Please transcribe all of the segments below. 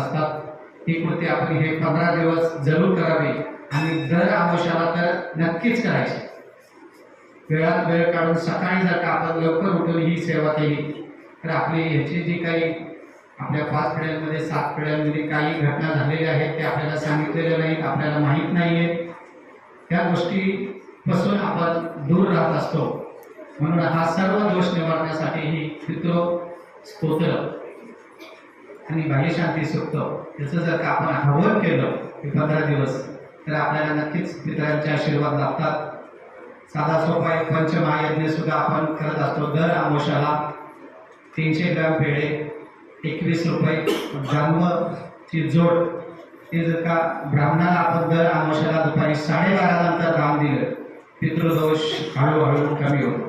असतात. ही कृती आपण हे पंधरा दिवस जरूर करावी आणि दर आमोशाला तर नक्कीच करायची. वेळात वेळ काढून सकाळी जर का आपण लवकर उठून ही सेवा केली तर आपली ह्याची जी काही आपल्या पाच पिढ्यांमध्ये सात पिढ्यांमध्ये काही घटना झालेल्या आहेत ते आपल्याला सांगितलेल्या नाहीत आपल्याला माहीत नाही आहेत त्या गोष्टीपासून आपण दूर राहत असतो. म्हणून हा सर्व दोष निवारण्यासाठी ही पितृ स्तोत्र. आणि बाह्यशांती सुक्त याचं जर का आपण हवन केलं की पंधरा दिवस तर आपल्याला नक्कीच पितरांचे आशीर्वाद लाभतात. साधा सोपा एक पंचमहायज्ञ सुद्धा आपण करत असतो. दर आमोशाला तीनशे ग्रॅम पेढे एकवीस रुपये. जन्मची जोड ते जर का ब्राह्मणाला आपण दर आमोशाला दुपारी साडेबारा नंतर दान दिलं पितृदोष हळूहळू कमी होतो.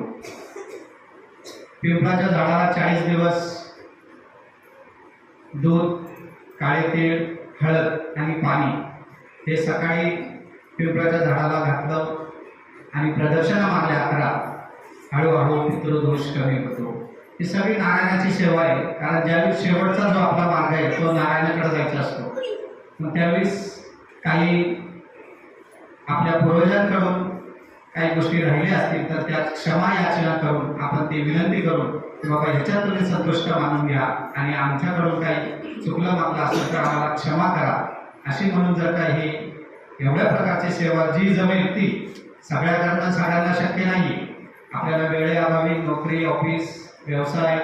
पिंपळाच्या झाडाला चाळीस दिवस दूध काळे तेल हळद आणि पाणी हे सकाळी पिंपळाच्या झाडाला घातलं आणि प्रदर्शनं मारल्या अकरा. हळूहळू पितृदोष कमी होतो. ही सगळी नारायणाची सेवा आहे. कारण ज्यावेळेस शेवटचा जो आपला मार्ग आहे तो नारायणाकडे जायचा असतो. मग त्यावेळेस काही आपल्या पूर्वजांकडून काही गोष्टी राहिल्या असतील तर त्यात क्षमा याचना करून आपण ती विनंती करून की बाबा ह्याच्यात तुम्ही संतुष्ट मानून घ्या आणि आमच्याकडून काही चुकलं मागलं असेल तर आम्हाला क्षमा करा. अशी म्हणून जर का ही एवढ्या प्रकारची सेवा जी जमेल ती सगळ्याकडनं सगळ्यांना शक्य नाही. आपल्याला वेळेअभावी नोकरी ऑफिस व्यवसाय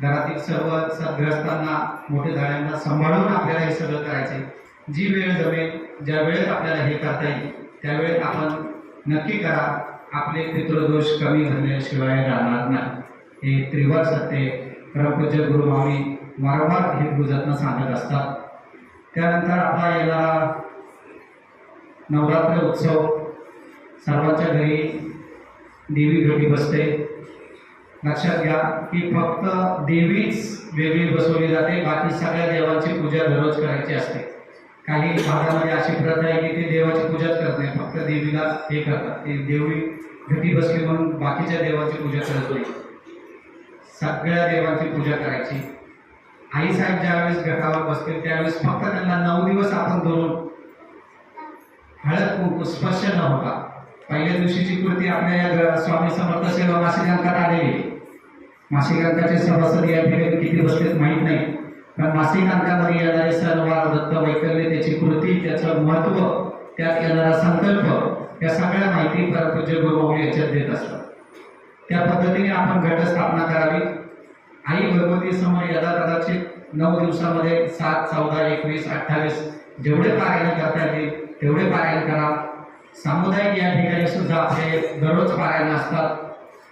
घरातील सर्व सद्ग्रस्तांना मोठे झाड्यांना सांभाळून आपल्याला हे सगळं करायचे जी वेळ जमेल ज्या वेळेत आपल्याला हे करता येईल त्यावेळेत आपण नक्की करा. आपले पितृदोष कमी झाल्याशिवाय राहणार नाही. हे त्रिवार सत्य प्रपूज्य गुरु वारंवार हे गुरुजत्न सांगत असतात. त्यानंतर आपला याला नवरात्र उत्सव. सर्वांच्या घरी देवी भेटी बसते. लक्षात घ्या की फक्त देवीच वेगळी बसवली जाते. बाकी सगळ्या देवांची पूजा दररोज करायची असते. काही भागामध्ये अशी प्रथा आहे की ते देवाची पूजाच करत नाही फक्त देवीला हे करतात. ते देवी घटी बसली म्हणून बाकीच्या देवाची पूजा करत नाही. सगळ्या देवांची पूजा करायची. आई साहेब ज्यावेळेस घटावर बसतील त्यावेळेस फक्त त्यांना नऊ दिवस आपण धरून हळद कुंकू स्पर्श न होता. पहिल्या दिवशीची कृती आपल्या या स्वामी समर्थ सेवा मासिक अंकात आलेली मासिक अंकाचे सभासद या ठिकाणी किती बसलेत माहीत नाही. मासिक अंकामध्ये येणारे सणवार दत्त वैकल्य त्याची कृती त्याचं महत्त्व त्यात येणारा संकल्प या सगळ्या माहिती परपूज्य गुरुभाऊ याच्यात देत असतात. त्या पद्धतीने आपण घटस्थापना करावी. आई भगवती समोर यदा कदाचित नऊ दिवसामध्ये सात चौदा एकवीस अठ्ठावीस जेवढे पारायण करता येतील तेवढे पारायण करा. सामुदायिक या ठिकाणी सुद्धा आपले दररोज पारायण असतात.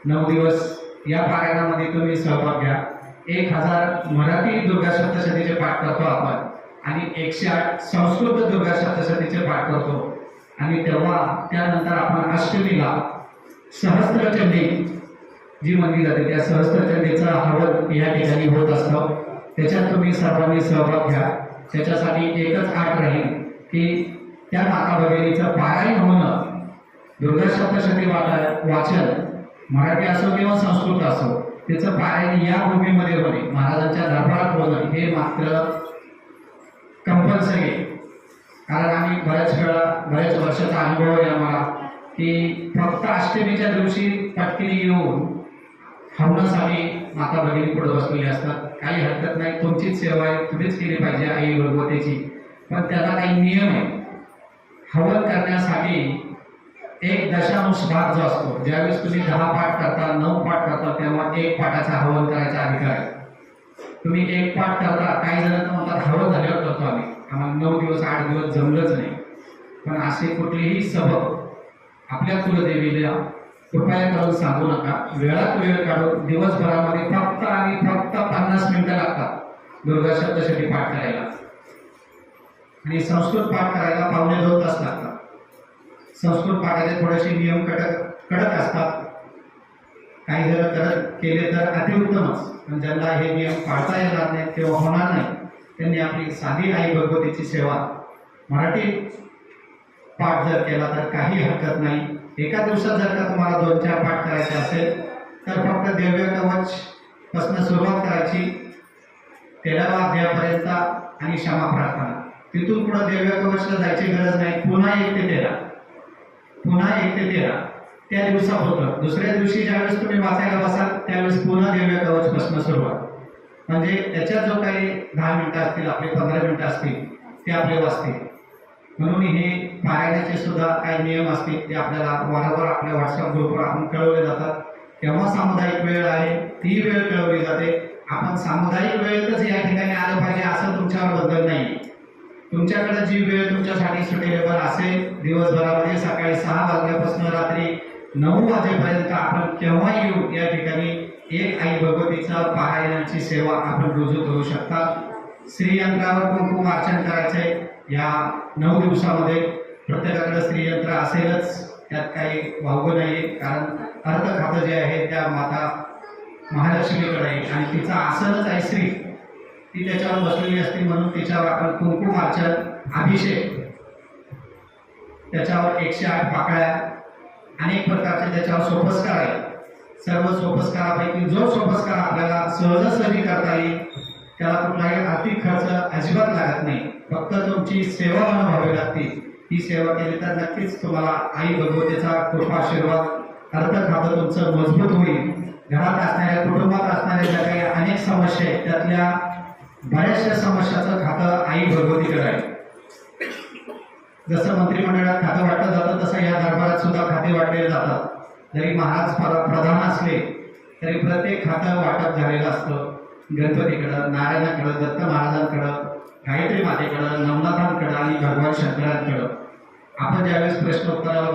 नऊ दिवस या पारायणामध्ये तुम्ही सहभाग घ्या. एक हजार मराठी दुर्गा सप्तशतीचे पाठ करतो आपण. आणि एकशे आठ संस्कृत दुर्गा सप्तशतीचे पाठ करतो. आणि तेव्हा त्यानंतर आपण अष्टमीला सहस्त्रचंडी जी म्हणली जाते त्या सहस्त्रचंडीचा हवन या ठिकाणी होत असतो. त्याच्यात तुम्ही सर्वांनी सहभाग घ्या. त्याच्यासाठी एकच आठ राहील की त्या माता भगिनीचं पारायण होणं. दुर्गा सप्तशती वाचन मराठी असो किंवा संस्कृत असो त्याचं पारायण या भूमीमध्ये होणे. महाराजांच्या दरबारात होणं हे मात्र कंपल्सरी आहे. कारण आम्ही बऱ्याच वेळा बऱ्याच वर्षाचा अनुभव आहे आम्हाला की फक्त अष्टमीच्या दिवशी पटकिनी येऊन हवनासाठी माता भगिनी पुढे बसलेली असतात. काही हरकत नाही तुमचीच सेवा आहे तुम्हीच केली पाहिजे आई भगवतेची पण त्याला काही नियम आहे. हवन करण्यासाठी एक दशांश भाग जो असतो ज्यावेळेस तुम्ही दहा पाठ करता नऊ पाठ करता तेव्हा एक पाठाचा हवन करायचा अधिकार आहे. तुम्ही एक पाठ करता काही जण तर म्हणतात हवन झाल्यावर करतो आम्ही. आम्हाला नऊ दिवस आठ दिवस जमलंच नाही. पण असे कुठलीही सबब आपल्या कुलदेवीला कृपया करून सांगू नका. वेळात वेळ काढून दिवसभरामध्ये फक्त आणि फक्त पन्नास मिनिटं लागतात दुर्गा सप्तशती पाठ करायला. आणि संस्कृत पाठ करायला पावणे दोन तास लागतात. संस्कृत भागाचे थोडेसे नियम कडक कडक असतात. काही जर करत केले तर अतिउत्तमच. पण ज्यांना हे नियम पाळता येणार नाही तेव्हा होणार नाही त्यांनी आपली साधी आई भगवतीची सेवा मराठी पाठ जर केला तर काही हरकत नाही. एका दिवसात जर का तुम्हाला दोन चार पाठ करायचे असेल तर फक्त दिव्य कवच पासून सुरुवात करायची. तेरावा अध्यायापर्यंत आणि क्षमा प्रार्थना. तिथून पुढे देव्या कवचला जायची गरज नाही. पुन्हा एक ते तेरा पुन्हा एक ते तेरा. त्या दिवसा होतं. दुसऱ्या दिवशी ज्यावेळेस तुम्ही वाचायला बसाल त्यावेळेस पुन्हा देव्य कवच पासून सुरुवात. म्हणजे त्याच्यात जो काही दहा मिनिटं असतील आपले पंधरा मिनिटं असतील ते आपले वाचतील. म्हणून हे पारायणाचे सुद्धा काही नियम असतील ते आपल्याला वारंवार आपल्या व्हॉट्सअप ग्रुपवर आपण कळवले जातात. तेव्हा सामुदायिक वेळ आहे ती वेळ कळवली जाते. आपण सामुदायिक वेळेतच या ठिकाणी आलं पाहिजे असं तुमच्यावर बदल नाही तुमच्याकडे जी वेळ तुमच्यासाठी सुटेबल असेल दिवसभरामध्ये सकाळी सहा वाजल्यापासून रात्री नऊ वाजेपर्यंत आपण केव्हा येऊ या ठिकाणी एक आई भगवतीचा पारायणाची सेवा आपण रुजू करू शकता. श्रीयंत्रावर कुंकुम अर्चन करायचे या नऊ दिवसामध्ये प्रत्येकाकडे श्रीयंत्र असेलच त्यात काही वावगं नाही कारण अर्थ खातं जे आहे त्या माता महालक्ष्मीकडे आणि तिचं आसनच आहे श्री. ती त्याच्यावर बसलेली असते म्हणून तिच्यावर आपण कुंकुम अर्चन अभिषेक त्याच्यावर एकशे आठ पाकळ्या अनेक प्रकारचे त्याच्यावर सोपस्कार आहे सर्व सोपस्कारापैकी जो सोपस्कार आपल्याला सहजासहजी करता येईल त्याला कुठलाही आर्थिक खर्च अजिबात लागत नाही. फक्त तुमची सेवा म्हणून व्हावी लागते. ही सेवा केली तर नक्कीच तुम्हाला आई भगवतीचा कृपा आशीर्वाद अर्थ खातं तुमचं मजबूत होईल. घरात असणाऱ्या कुटुंबात असणाऱ्या ज्या काही अनेक समस्या आहेत त्यातल्या बऱ्याचशा समस्याचं खातं आई भगवतीकडे आहे. जसं मंत्रिमंडळात खातं वाटलं जातं तसं या दरबारात सुद्धा खाते वाटले जातात. जरी महाराज प्रधान असले तरी प्रत्येक खातं वाटप झालेलं असतं. गणपतीकडं नारायणाकडं दत्त महाराजांकडं गायत्री मातेकडं नवनाथांकडं आणि भगवान शंकरांकडं. आपण ज्यावेळेस प्रश्नोत्तराला